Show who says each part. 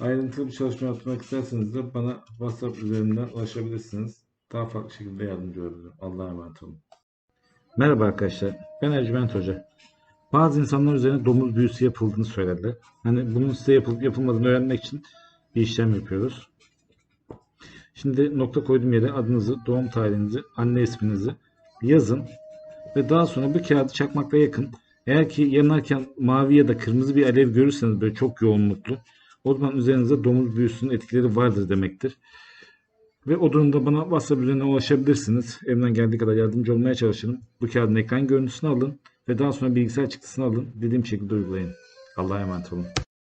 Speaker 1: Ayrıntılı bir çalışma yapmak isterseniz de bana WhatsApp üzerinden ulaşabilirsiniz. Daha farklı şekilde yardımcı olabilirim. Allah'a emanet olun. Merhaba arkadaşlar. Ben Ercüment Hoca. Bazı insanlar üzerine domuz büyüsü yapıldığını söylediler. Hani bunun size yapılıp yapılmadığını öğrenmek için bir işlem yapıyoruz. Şimdi nokta koyduğum yere adınızı, doğum tarihinizi, anne isminizi yazın ve daha sonra bu kağıdı çakmakla yakın. Eğer ki yanarken mavi ya da kırmızı bir alev görürseniz böyle çok yoğunluklu o zaman üzerinizde domuz büyüsünün etkileri vardır demektir. Ve o durumda bana WhatsApp üzerinden ulaşabilirsiniz. Elimden geldiği kadar yardımcı olmaya çalışırım. Bu kağıdın ekran görüntüsünü alın ve daha sonra bilgisayar çıktısını alın. Dediğim şekilde uygulayın. Allah'a emanet olun.